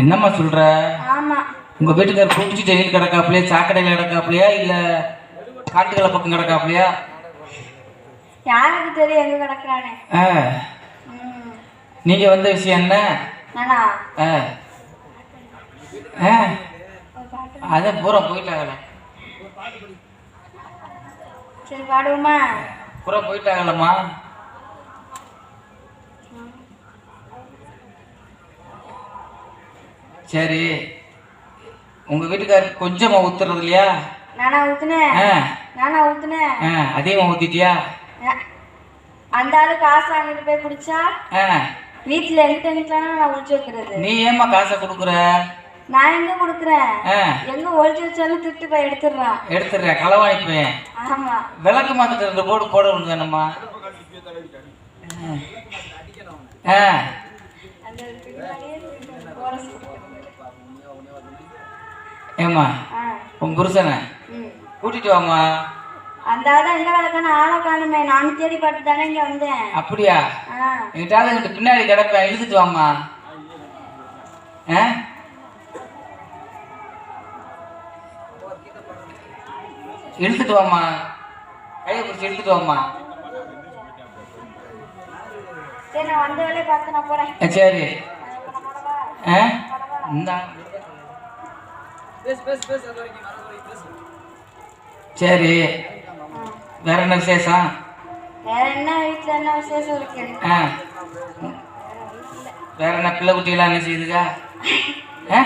என்னம்மா சொல்ற? உங்க வீட்டுக்கார் குடிச்சு ஜெயில் கிடக்காப்லையா சாக்கடையில் கிடக்காப்லையா இல்ல காட்டுகளை பக்கம் கிடக்காப்லையா யாருக்கு தெரியும் எங்க கிடக்குறானே நீங்க வந்த விஷயம் என்ன? நானா? ஆ. ஆ, அதான் பூரா போயிட்டாங்கல்ல. சரி பாடுவோமா? பூரா போயிட்டாங்கல்லம்மா. சரி. உங்க வீட்டுக்காரருக்கு கொஞ்சமா ஊத்துறது இல்லையா? நானா ஊத்துனேன் நானா ஊத்துனேன் அதிகமா ஊத்திட்டியா. அந்த ஆளு காசு வாங்கிட்டு போய் குடிச்சா? வீட்டுல எங்கிட்ட நிக்கலாம்னா நான் ஒழிச்சு வைக்கிறது. நீ ஏம்மா காசை கொடுக்குற? நான் எங்க கொடுக்குறேன்? எங்க ஒழிச்சு வச்சாலும் திட்டு போய் எடுத்துடுறான். எடுத்துடுற களவாணி பையன் ஆமா. விளக்கு மாத்திட்டு ரெண்டு போடு போட வேணும்மா ஆ. ஆ. உன் புருஷனை? கூட்டிட்டு வாம்மா. அந்த ஆள் எங்க கிடக்கான ஆளை காணுமே. நானும் தேடி பார்த்து தானே இங்க வந்தேன். அப்படியா? ஆ. எங்கிட்டாவது இங்கிட்டு பின்னாடி கிடப்பேன். இழுத்துட்டு வாம்மா. ஆ? இழுத்துட்டு வாம்மா. கையை பிடிச்சி இழுத்துட்டு சரி நான் வந்த வேலையை பார்த்து நான் போறேன். சரி? ஆ இந்தா. சரி. வேற என்ன விசேஷம்? வேற என்ன வீட்டுல என்ன விசேஷம் இருக்கு ஆ. வேற என்ன பிள்ளை குட்டிகளாம் என்ன செய்யுதுங்க? ஆ?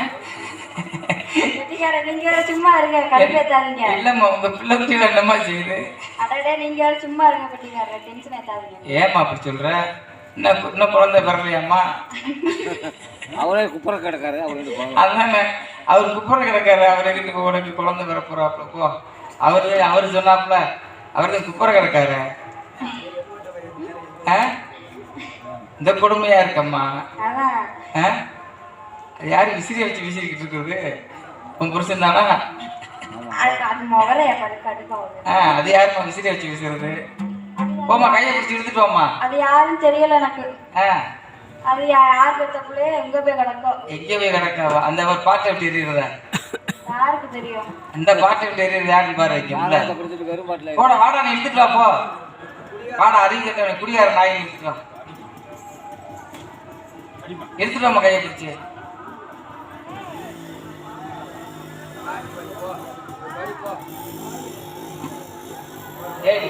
வெட்டிக்கார நீங்க வேற சும்மா இருங்க கடுப்பேத்தாதீங்க இல்லம்மா உங்க பிள்ளை குட்டிகள் என்னம்மா செய்யுது? அடடே நீங்க சும்மா இருங்க வெட்டிக்கார டென்ஷன் ஏத்தாதீங்க ஏம்மா அப்படி சொல்ற? இன்னும் இன்னும் குழந்தை பிறலையாம்மா அவரே குப்புற கிடக்காரு அவரு அதானே அவர் குப்புற கிடக்காரு அவர் எங்கிட்டு உனக்கு குழந்தை பிறப்புறாப்புல போ. அவரு அவரு சொன்னாப்புல அவர் தான் குப்புற கிடக்காரு. ஆ? இந்த கொடுமையா இருக்கம்மா? அதான் ஆ? அது யாரு விசிறி வச்சு விசிறிக்கிட்டு இருக்குது? உன் புருஷன் தானா? அது யாரும்மா விசிறி வச்சு விசிறது? போம்மா கையை பிடிச்சி இழுத்துட்டு வாம்மா. அது யாரும் தெரியல எனக்கு. அது யார் பிள்ளைய எங்க போய் கிடக்கும் எங்கே போய் கிடக்காவா அந்த ஒரு பாட்டை விட்டு எறிகிறதா யாருக்கு தெரியும்? அந்த பாட்டை விட்டு எறிகிறது யாருன்னு பாரு வைக்க போட வாடா நீ இழுத்துட்டு வா போ. வாடா அறிவு கட்டவனை குடியார நாய் இழுத்துட்டு வா. எடுத்துட்டு வாம்மா கையை பிடிச்சி. ஏய்